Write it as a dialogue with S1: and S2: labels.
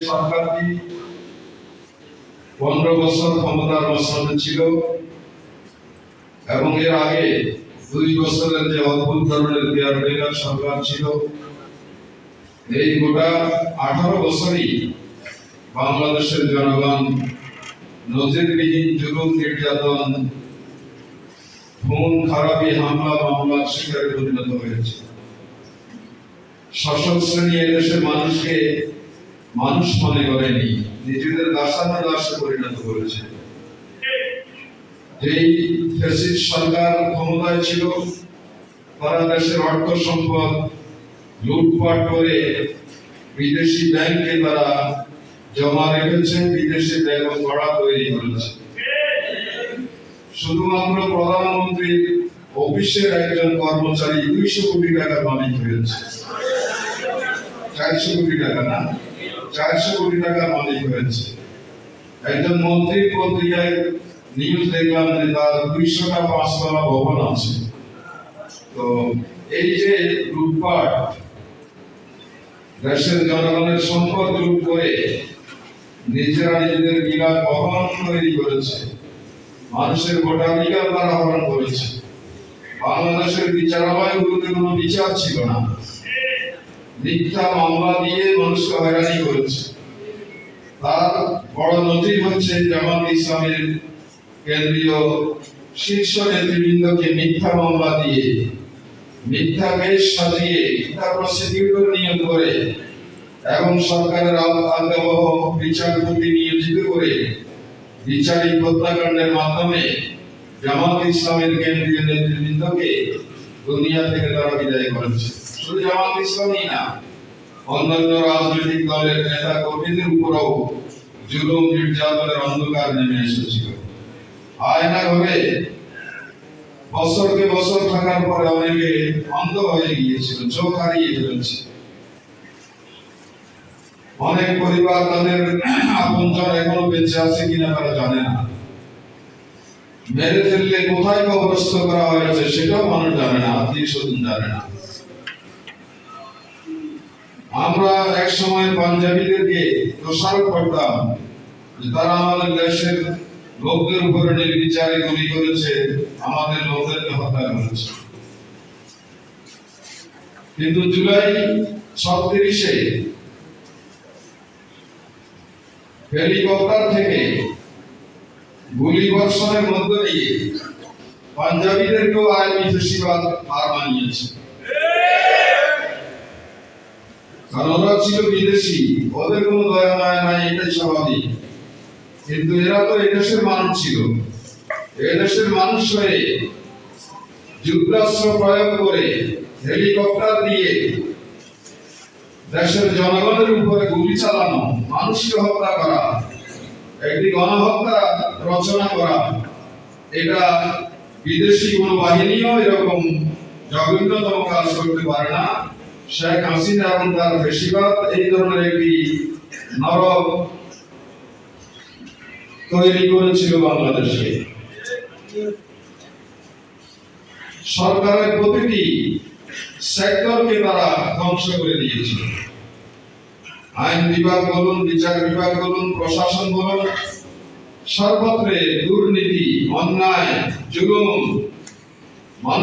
S1: সরকারটি পনেরো বছর ক্ষমতার মসনদে ছিল এবং এর আগে দুই বছরের যে অদ্ভুত ধরনের সরকার ছিল, এই গোটা আঠারো বছরই বাংলাদেশের জনগণ নজিরবিহীন জুলুম নির্যাতন, খুন, খারাপি, হামলা মামলার শিকারে পরিণত হয়েছে। শাসক শ্রেণি এদেশের মানুষকে মানুষ মনে করেনি নিজেদের দাসানো দাসে পরিণত করেছে। যেই ফ্যাসিস্ট সরকার ক্ষমতায় ছিল, তারা দেশের অর্থ সম্পদ লুটপাট করে বিদেশি ব্যাংকে তারা জমা রেখেছে, বিদেশি ব্যাংক কড়া তৈরি করেছে। শুধুমাত্র প্রধানমন্ত্রীর অফিসের একজন কর্মচারী দুইশো কোটি টাকার মালিক হয়েছে। চারশো কোটি টাকা না। চারশো কোটি টাকার মালিক হয়েছে। একজন মন্ত্রীর পত্রিকায় নিউজ দেখলাম যে তার দুইশোটা পাঁচতলা ভবন আছে। তো এই যে লুটপাট, দেশের জনগণের সম্পদ লুট করে নিজেরা নিজেদের বিলাস ভবন তৈরি করেছে, মানুষের ভোটাধিকার তারা হরণ করেছে। বাংলাদেশের বিচারালয়গুলোতে কোনো বিচার ছিল না। মিথ্যা মামলা দিয়ে মানুষকে হয়রানি করেছে। তার বড় নজির হচ্ছে জামাত ইসলামের কেন্দ্রীয় শীর্ষ নেতৃবৃন্দকে মিথ্যা মামলা দিয়ে, মিথ্যা কেস সাজিয়ে, মিথ্যা প্রসিকিউটর নিয়োগ করে এবং সরকারের আজ্ঞাবহ বিচারপতি নিয়োজিত করে বিচারিক হত্যাকাণ্ডের মাধ্যমে জামাত ইসলামের কেন্দ্রীয় নেতৃবৃন্দকে দুনিয়া থেকে তারা বিদায় করেছে। শুধু জামাত না। অন্যান্য রাজনৈতিক দলের নেতা কর্মীদের উপরও জুলুম, নির্যাতনের অন্ধকার নেমে এসেছিল। আয়না ঘরে বছরকে বছর থাকার পরে অনেকে অন্ধ হয়ে গিয়েছিল, চোখ হারিয়ে ফেলেছে। অনেক পরিবার তাদের এখনও বেঁচে আছে কিনা তারা জানে না। মেরে ফেললে কোথায় কবরস্থ করা হয়েছে সেটাও মানুষ জানে না, আত্মীয় স্বজন জানে না। আমরা এক সময় পাঞ্জাবিদেরকে দোষারোপ করতাম তারা আমাদের দেশের লোকদের উপরে নির্বিচারে গুলি করেছে, আমাদের লোকদেরকে হত্যা করেছে। কিন্তু জুলাই ছত্রিশে হেলিকপ্টার থেকে গুলি বর্ষণের মধ্য দিয়ে পাঞ্জাবিদেরকেও আইনি ফেসিবাদ হার মানিয়েছে। কারণ ওরা ছিল বিদেশি, ওদের কোনো দয়া মায়া নাই, এটাই স্বাভাবিক। কিন্তু এরা তো এদেশের মানুষ ছিল। এদেশের মানুষ হয়ে যুদ্ধাস্ত্র প্রয়োগ করে হেলিকপ্টার দিয়ে দেশের জনগণের উপরে গুলি চালানো, মানুষকে হত্যা করা, একটি গণহত্যা রচনা করা, এটা বিদেশি কোনো বাহিনীও এরকম জঘন্যতম কাজ করতে পারে না। শেখ হাসিনা এবং তার বেশিরভাগ এই ধরনের একটি নরক তৈরি করেছিল বাংলাদেশে সরকারের প্রতিটি সেক্টরকে তারা ধ্বংস করে দিয়েছিল। আইন বিভাগ বলুন, বিচার বিভাগ বলুন, প্রশাসন বলুন, সর্বত্রে দুর্নীতি, অন্যায়, জুলুম